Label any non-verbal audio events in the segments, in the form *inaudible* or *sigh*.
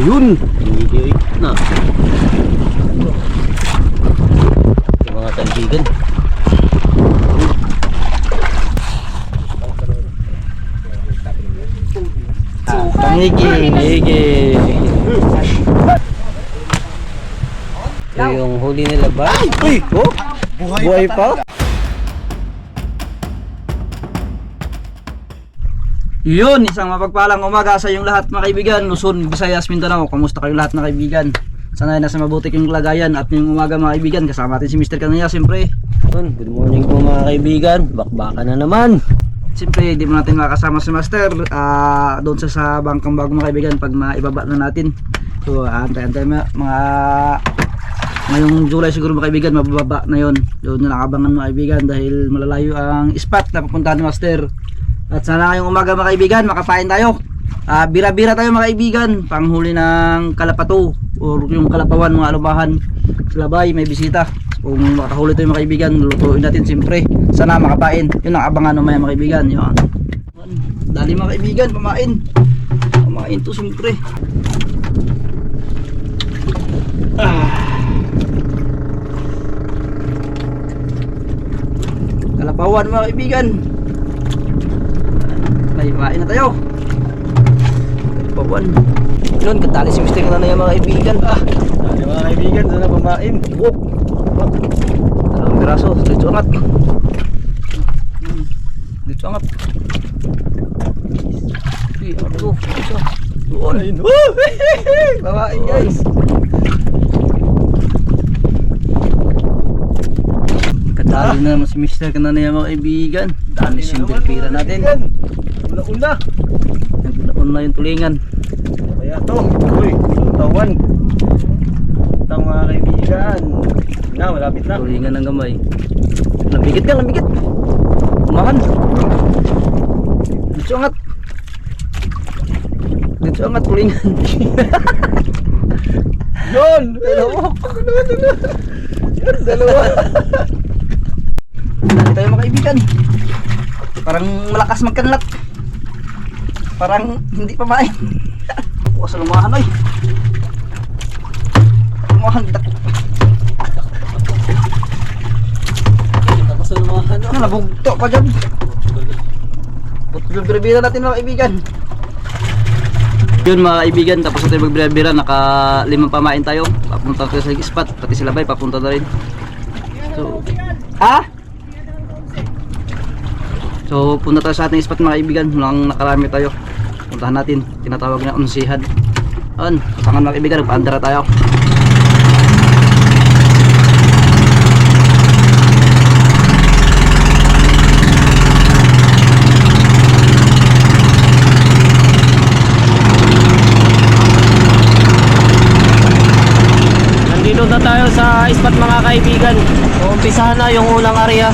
Ayun! Hihiyay na. Yung mga kaibigan. Pangigi! Pangigi! Ito yung huli nila ba? Uy! Oh! Buhay, pa? Yun, isang mapagpalang umaga sa yung lahat mga kaibigan, Luzon, Visayas, Mindanao. Kamusta kayo lahat mga kaibigan? Sana ay nasa mabuti kayong kalagayan at ngayong umaga mga kaibigan, kasama natin si Mr. Kanaya siyempre. Yun, good morning po mga kaibigan, bakbaka na naman. Siyempre, di mo natin makasama si Master ah doon sa, sa bangkang bago mga kaibigan pag maibaba na natin. So, antay-antay mga, mga ngayong July siguro mga kaibigan, mabababa na yon. Doon na nakabangan mga kaibigan dahil malalayo ang spot na pupuntahan ni Master. At sana ngayong umaga mga kaibigan, makapain tayo. Ah, bira-bira tayo mga kaibigan, panghuli ng kalapato or yung kalapawan mga alubahan. Labay may bisita. Kung makahuli tayo mga kaibigan, lutuin natin siyempre. Sana makapain. Yun ang abangan ng mga kaibigan. Yun. Dali mga kaibigan, pamain. Pamain to siyempre. Kalapawan mga kaibigan. May kain na tayo. Kalapawan. Yun, katali si Mr. na yung mga kaibigan. Ah, Ano mga kaibigan, sana pamain. oh. Dalawang piraso. Dito angat. Hmm. Dito angat. Uy, ano to? Dito. Doon. Ayun. Woo! Guys. Katali na naman si Mr. na yung mga kaibigan. Dami single pira natin. Una-una. Naglaon na yung tulingan. Kaya to. Uy, tawan. Tang mga kaibigan. Na, malapit na. Tulingan ng gamay. Lambigit ka, lambigit. Umahan. Dito angat. Dito angat, tulingan. *laughs* Yun! Dalawa. Yun, dalawa. Dali tayo mga kaibigan. Parang malakas magkanlat. Parang hindi pa main. Huwag sa lumahan ay. Lumahan kita. Sa lumahan. Ano, nabugto pa dyan. Bira-bira natin mga kaibigan. Yun mga kaibigan, tapos natin magbira-bira, naka limang pamain tayo. Papunta tayo sa spot, pati sila bay, papunta na rin. So, ha? So, punta tayo sa ating spot mga kaibigan, mulang nakarami tayo. Puntahan natin, tinatawag na unsihan. An, kapangan mga kaibigan, nagpaandara tayo. Nandito na tayo sa spot mga kaibigan. Umpisahan na yung unang area.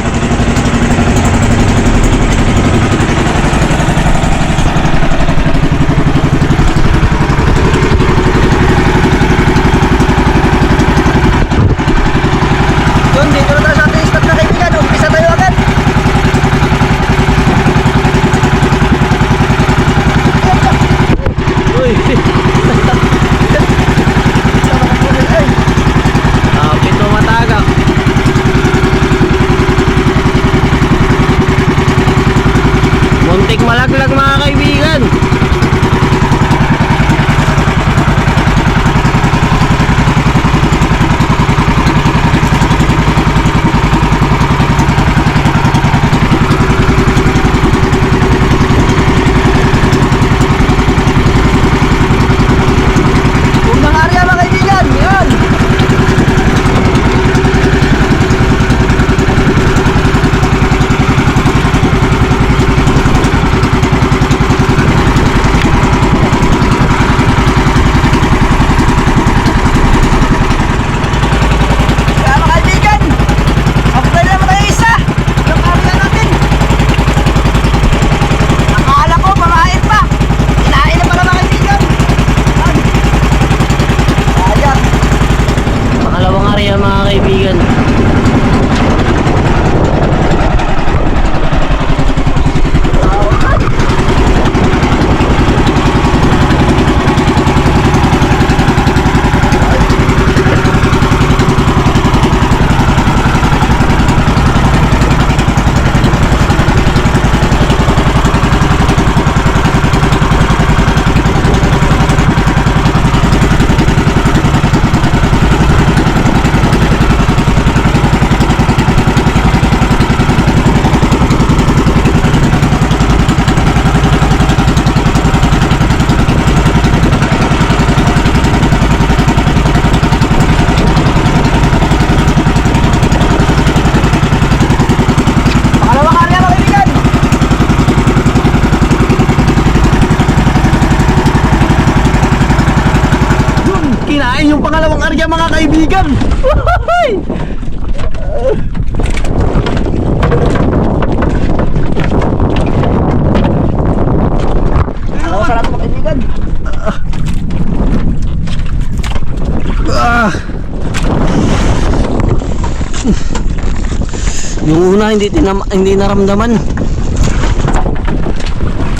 Una hindi tinam hindi naramdaman.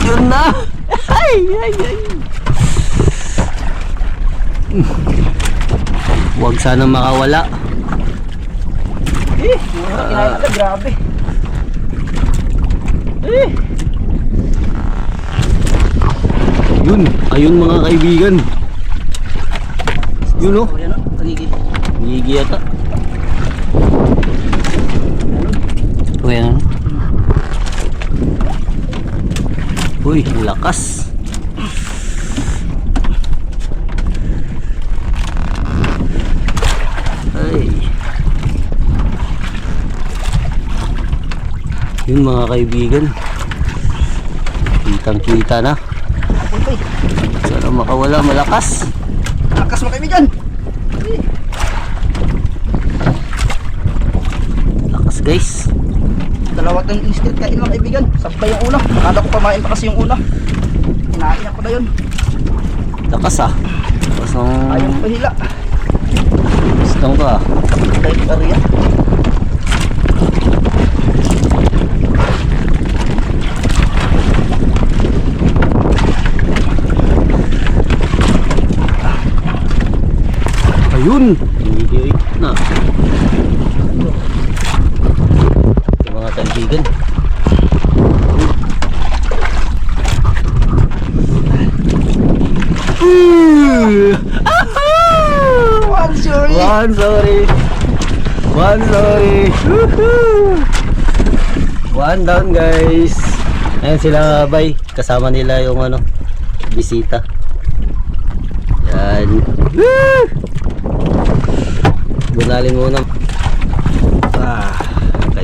Yun na. *laughs* Ay, ay, ay. Huwag sana makawala. Eh, ka, grabe. Eh, Yun, ayun mga kaibigan. Yun oh, o, tagigit. gigi yata. Uy, ano? Uy, lakas. Ay. Yun mga kaibigan. Kitang kita na. Sana makawala malakas. lakas mga kaibigan. Lakas guys. Dalawa tayong instant kain mga kaibigan. Sabay yung una. Akala ko pamain pa kasi yung una. Kinain ako na yun. Lakas ah. Lakas ng... Ayaw pahila. Gusto ko ah. Dahil area. Ayun! Hindi na. Ito mga kaibigan. One sorry. One sorry. One sorry. One down guys. Ayan sila bay. Kasama nila yung ano, bisita. Yan. Woo! Bunaling muna. Ah,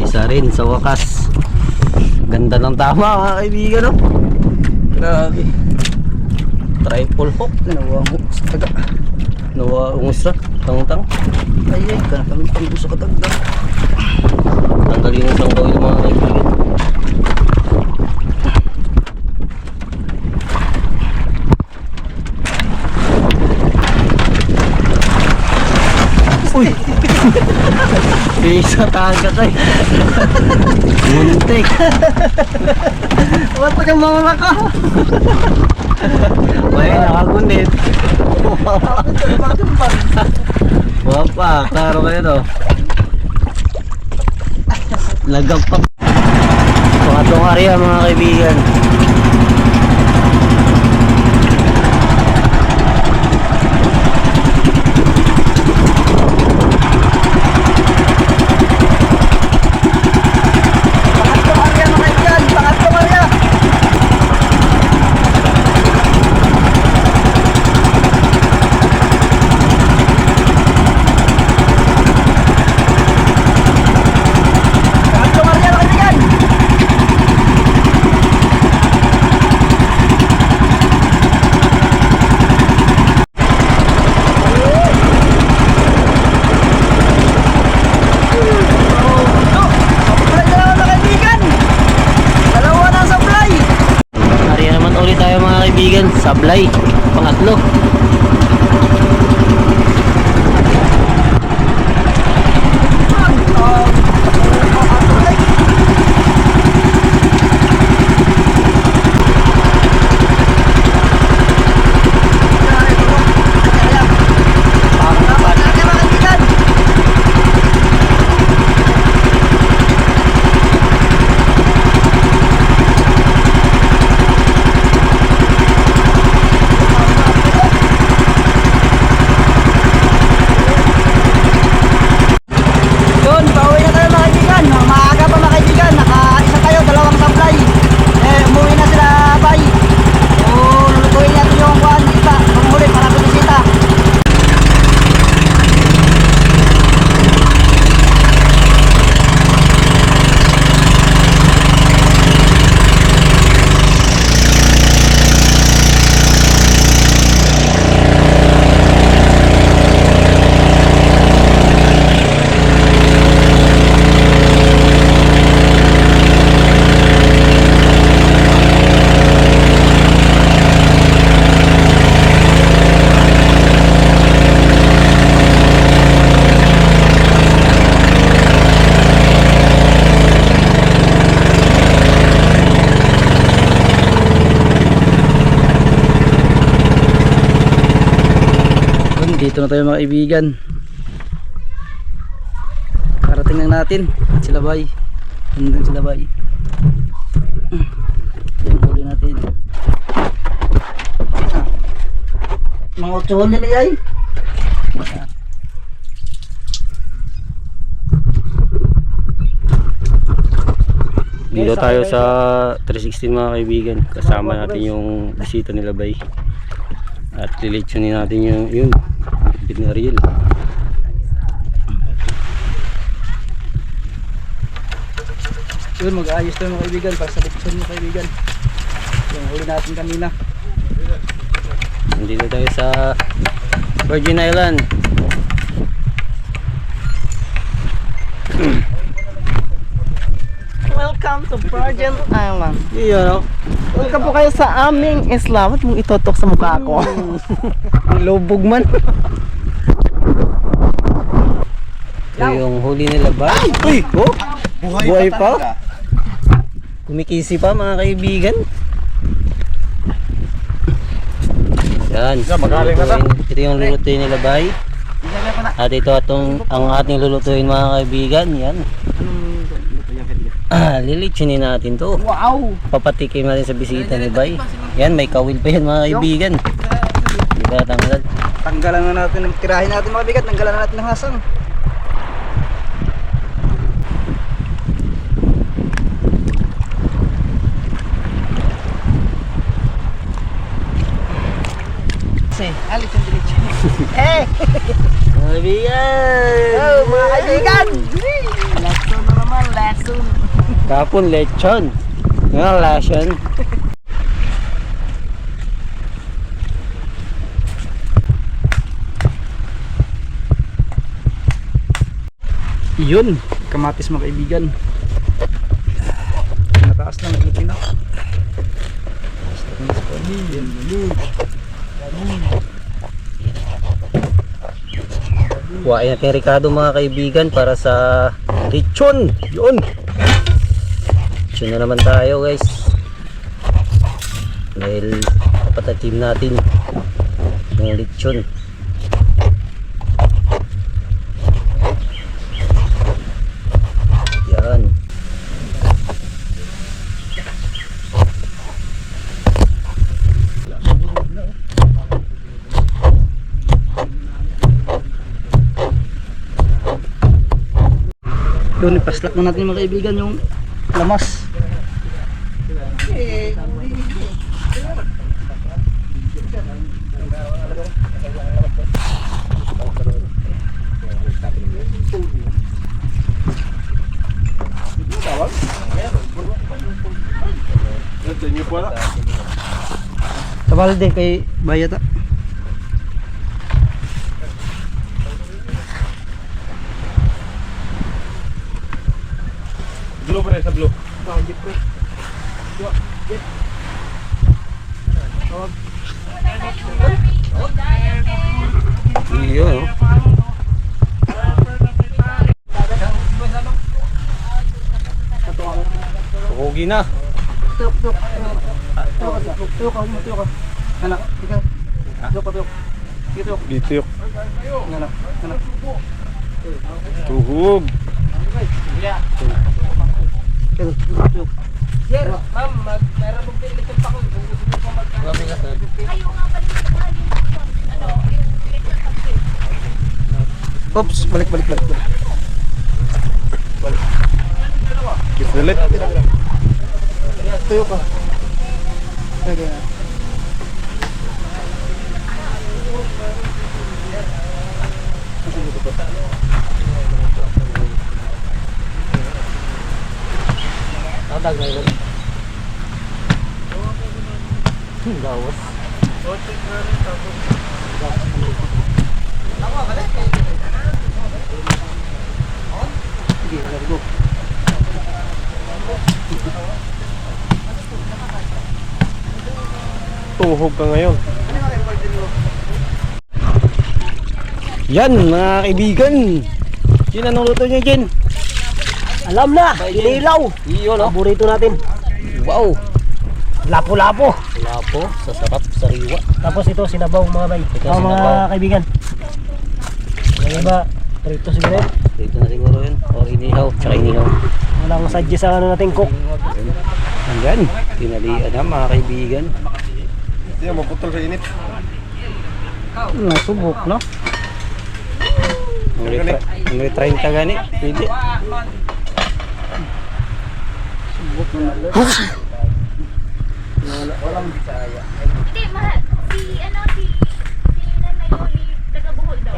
kaisa rin sa wakas. Ganda ng tama mga kaibigan no. Grabe. Triple hook. Ginawa mo sa taga. Nawa umusta. Tang-tang. Ay ay, ka kami pang gusto ka tagda. Tanggalin mo siyang gawin mga kaibigan. Uy! *laughs* Bisa taga kay. Muntik. Wala kang mga ka. May nakagunit. Wapa, klaro kayo to. Lagagpak. Pangatlong area mga kaibigan. Pangatlong area mga kaibigan. Pangatlong area. Pangatlong area mga kaibigan. Supply na naman mga kaibigan. Dalawa na ang supply. Area naman ulit tayo mga kaibigan. Sablay. Pangatlo. Na tayo mga kaibigan. Karating lang natin. Sila bay. Nandun sila bay. Yung huli natin. Ah. Mga otsohon nila ay. Dito tayo sa 316 mga kaibigan. Kasama natin yung bisita nila bay. At lilitsunin natin yung yun. Binariel. Yun, mag-aayos tayo mga kaibigan para sa lechon mga kaibigan. Yung huli natin kanina. Nandito tayo sa Virgin Island. Welcome to Virgin Island. Iyon no? Welcome po kayo sa aming isla. Ba't mong itotok sa mukha ko? *laughs* Lubog man. Ito yung huli nila ba? Uy! Oh! Buhay, pa? Kumikisi pa mga kaibigan. Yan. lulutuin- Ito yung lulutuin nila bay. At ito atong ang ating lulutuin mga kaibigan. Yan. Ah, lilitsunin natin to. wow! Papatikim natin sa bisita ni Bay. Yan, may kawil pa yan mga kaibigan. Di ba tanggal? Tanggalan na natin, tirahin natin mga bigat, tanggalan na natin ng hasang. Kasi, alit yung diretso. Eh! Kaibigan! Oh, mga kaibigan! Lesson na naman, lesson. Kapon lechon. Nga lasyon. Yun, kamatis mga kaibigan. Mataas na, naglitin na. Basta kung sa pwede, yan, yun. Kuhain natin Ricardo mga kaibigan para sa lechon. Yun! Lechon na naman tayo guys. Dahil papatatim natin yung lechon. Yan. Yun, ipaslak na natin mga kaibigan yung lamas. Sa balde kay Bayata. Yun. Hugi na. Tuyok, tuyok. Tuyok ka, tuyok ka, tuyok ka. Anak, tika. Tuyok ka, tuyok. Sige, tuyok. Ditiyok. Anak, anak. Tuhog. Tuyok, tuyok. Oops, balik, balik, balik. balik. Kiss ulit. Tuyok ka. Okay. Tadag na yun. Gawas. Sige, let's go. Tuhog ka ngayon. Yan mga kaibigan. Yun anong luto nyo Jen? Alam na, inilaw. Iyo no? Paborito natin. Wow. Lapo-lapo. Lapo, sa sarap, sariwa. Tapos ito, sinabaw mga bay. Ito, Ito, mga sinabaw. kaibigan. Iba, prito siguro. Dito na siguro yun. O inihaw, tsaka inihaw. Walang sadya sa ano natin cook. Hanggan, tinalian na mga kaibigan. Hindi, maputol sa init. Nasubok, no? Ang retry, ang retry ka gani, pwede. Hindi, mahal. Si, ano, si, si Nanay Oli, taga Bohol daw.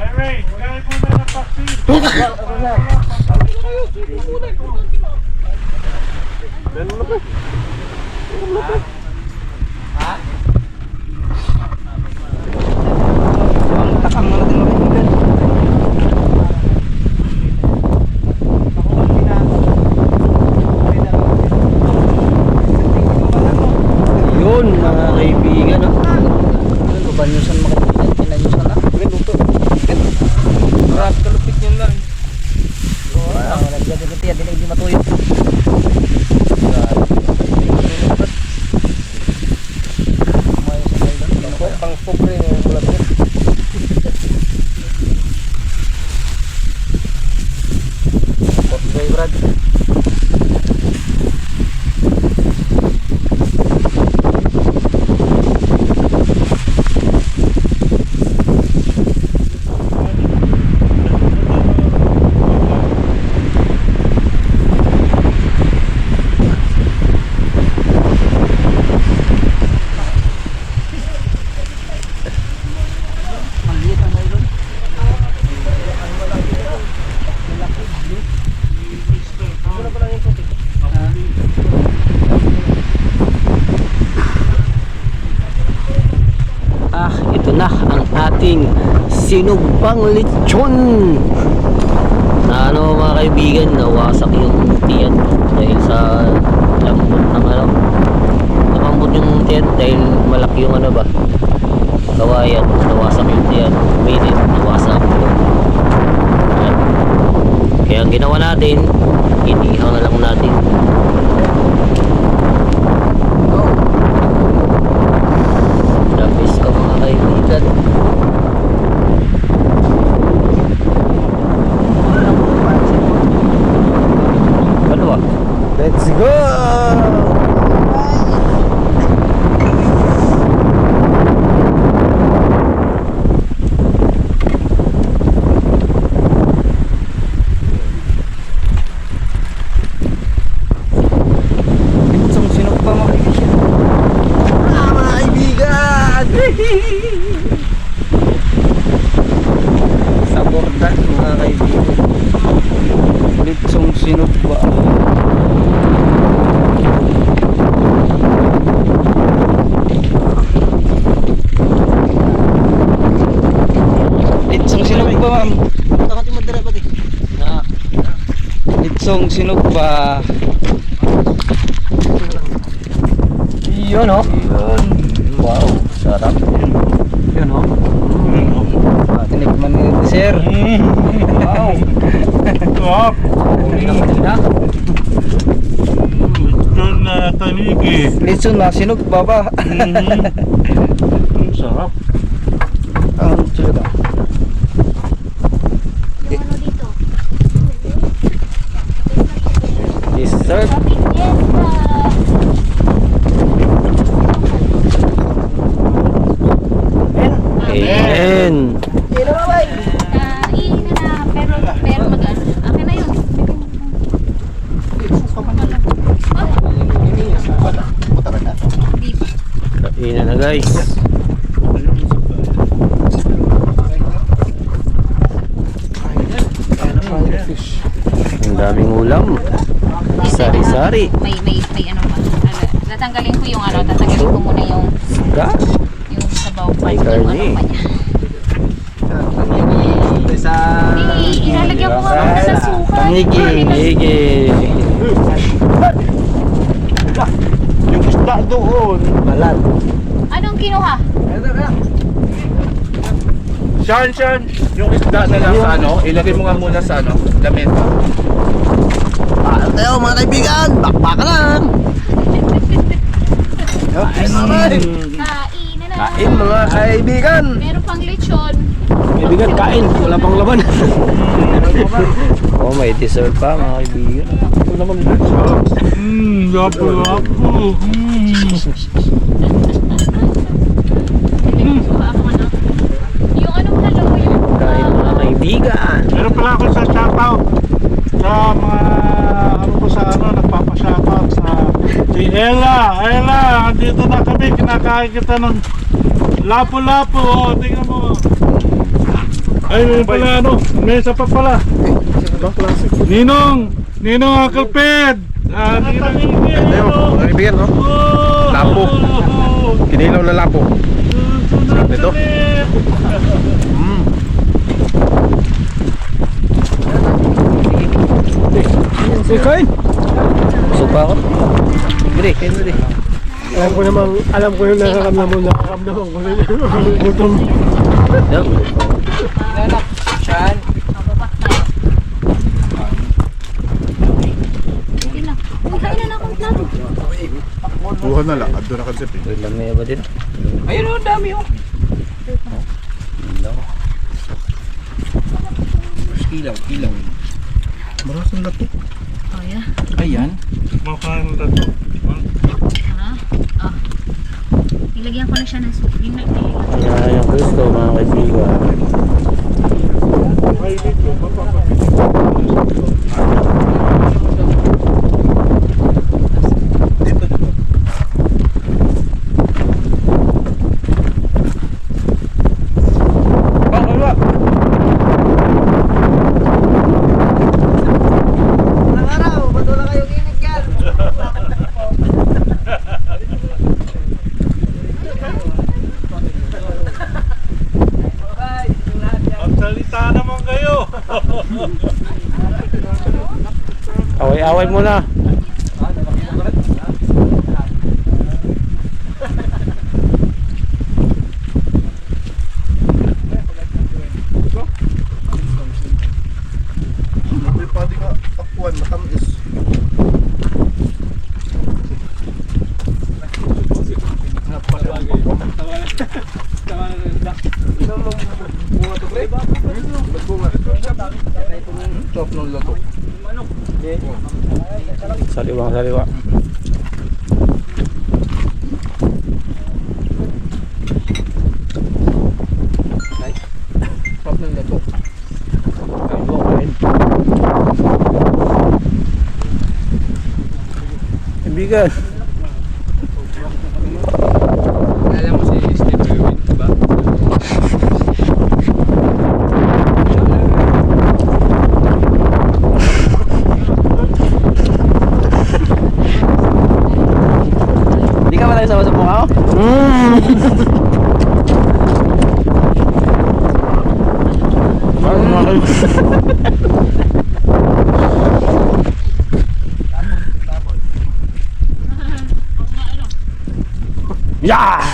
Ang takang na natin mga kaibigan. Yun mga kaibigan. No? Ano ba nyusan mga kaibigan? Pinanyusan na. Luto. Rap, kalupit yun lang. Wow, nagdadagati yan. Hindi matuyo. Pang pobre yung malapit. Okay, Brad. Maliit ang nylon. Ah, ito na ang ating sinugbang lechon. Na ano mga kaibigan, nawasak yung tiyan dahil sa lambot ng ano. Lumambot yung tiyan dahil malaki yung ano ba, kawayan. Nawasak yung tiyan. Minute, nawasak. Kaya ang ginawa natin, inihaw na lang natin. Lapis ka mga kaibigan. Ano ba? Let's go! Isang sinok pa mga kaibigan. Ah, mga kaibigan! Sabordan mga kaibigan. Litsong sinok ba? Litsong sinok ba ma'am? Takot yung madara pati. Na, Litsong sinok ba? Yun oh. Yun. wow, sarap. Yun o. Ah, tinikman ni sir. Wow. Top! Lechon na tanigi. Litson *laughs* na sinog baba. Ang sarap. Ang tsura. Yung ano dito. Dessert. Happy Fiesta! Amen. Kain na, pero, pero mag-ano. Akin na yun. Di ba? Kain na guys. Ang daming ulam. Sari-sari. May, may, may ano. Ano, tatanggalin ko yung ano, tatanggalin ko muna yung, Ga. yung sabaw pa. May karne. ano. Sa ilalagyan ko nga muna sa suka. Panigi. Sige. Yung isda doon. balat. Anong kinuha? Sean, Sean, yung isda na lang sa ano, ilagay mo nga muna sa ano, lamenta. Paano tayo mga kaibigan? Bakbaka lang. *laughs* Kain na na. Kain mga kaibigan. Meron pang lechon. Kaibigan, kain. Wala pang laban. *laughs* Oh, may dessert pa mga kaibigan. Mmm, lapo, lapo. Yung ano mo dalawa yung Kain mga kaibigan. Meron pala ako sa shoutout sa mga ano ko sa ano, nagpapa-shoutout sa si Ella. Ella, andito na kami, kinakain kita ng lapo-lapo. Oh, tingnan mo. Ay, may pala ano, may isa pa pala. Ninong, Ninong Uncle Ped. Ah, Ninong, kaibigan, no? Oh, Lapo. Kinilaw na lapo. Sarap nito. Kain. Gusto pa ako? Bili, kain mo. Alam ko namang, alam ko yung nakakamdaman mo, nakakamdaman ko na gutom. Yup. Hindi na. Uy, kain na na akong plato. Buha na lang. Ando na kansip eh. Wait lang may ba din? Ayun oh, dami oh. Kilaw, kilaw. Maras na lato. Oh, yeah. Ayan. Makain mo tato. Ha? Ah. Nilagyan ko na siya ng soup. Yung nag Yan yung gusto mga kaibigan. Ay, dito, mapapakita. Magsalita naman kayo. Away-away muna. May pwede ka takpuan. Matamis. Chop ng lato. Saliwang saliwa. Chop ng lato. Kaibigan.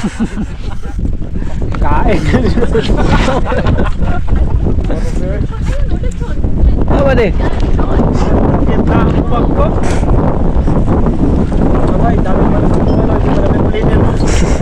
Cai. Ô, Badê. Vai dar, vai dar, vai dar, vai dar, vai dar, vai dar, vai dar, vai dar, vai dar, vai dar, vai dar, vai dar, vai dar, vai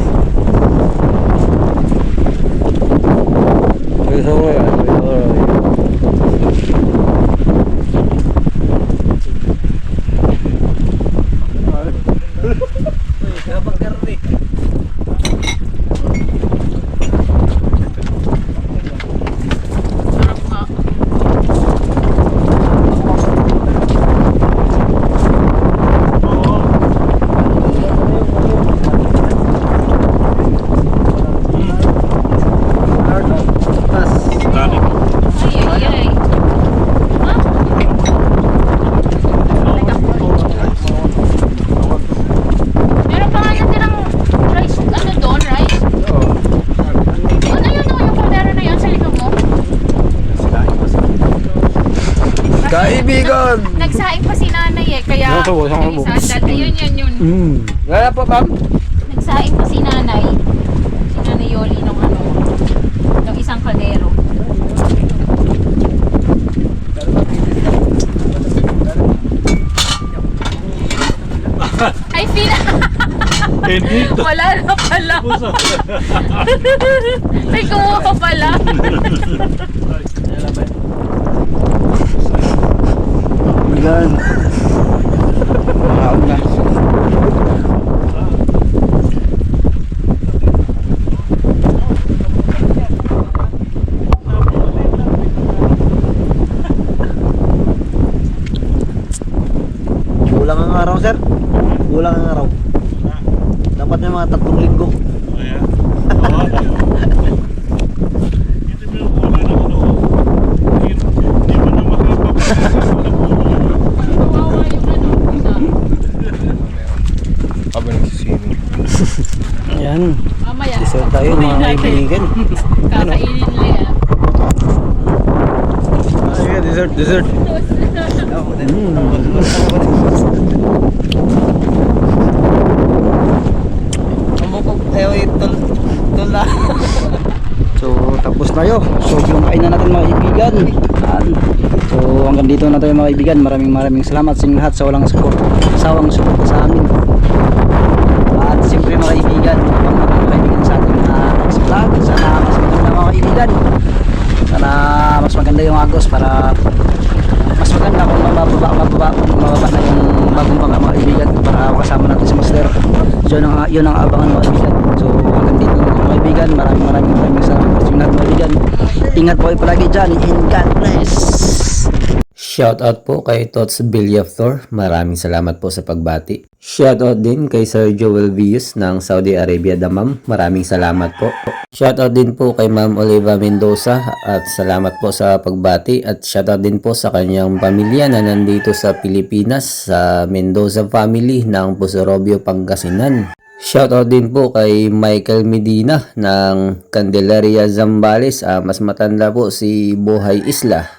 eh, kaya... Ano to, isang ano? isa, dati yun, yun, yun. Mm. Wala pa, ma'am? Nagsaing pa si nanay. Si nanay Yoli nung ano, nung isang kaldero. I feel... dito. Wala na pala. *laughs* May kumuha pala. Yan. Mahaon na. Kulang ang araw, sir. Kulang ang araw. Dapat may mga tatlong linggo. Oh, yeah. Oo. *laughs* Hindi mo yung una na ano. Hindi mo na makapapasok. Kawawa yung ano. isa. Habang nagsiswimming. Ayan. Mamaya. Dessert tayo, mga kaibigan. *laughs* Kakainin nila yan. Ayan, dessert, dessert. *laughs* Tumukog tayo itol tula. so tapos na yun. Yung kainan natin mga kaibigan. So hanggang dito na tayo mga kaibigan. Maraming maraming salamat sa lahat sa walang support. Sawang support sa amin. At siyempre mga kaibigan, mga kaibigan sa ating uh, vlog. Sana mas maganda mga kaibigan. Sana mas maganda yung agos para mas maganda kung mababa, mababa, mababa na yung bagong bangka mga kaibigan para kasama natin si Master. Yun ang, yun ang abangan mga kaibigan. So hanggang dito na mga kaibigan. Maraming maraming maraming salamat sa inyo lahat mga kaibigan. Ingat po kayo palagi dyan and God bless. Shoutout po kay Tots Bilyaftor. Maraming salamat po sa pagbati. Shoutout din kay Sir Joel Vius ng Saudi Arabia Damam. Maraming salamat po. Shoutout din po kay Ma'am Oliva Mendoza at salamat po sa pagbati at shoutout din po sa kanyang pamilya na nandito sa Pilipinas sa Mendoza family ng Pusorobio, Pangasinan. Shoutout din po kay Michael Medina ng Candelaria Zambales. Ah, mas matanda po si Buhay Isla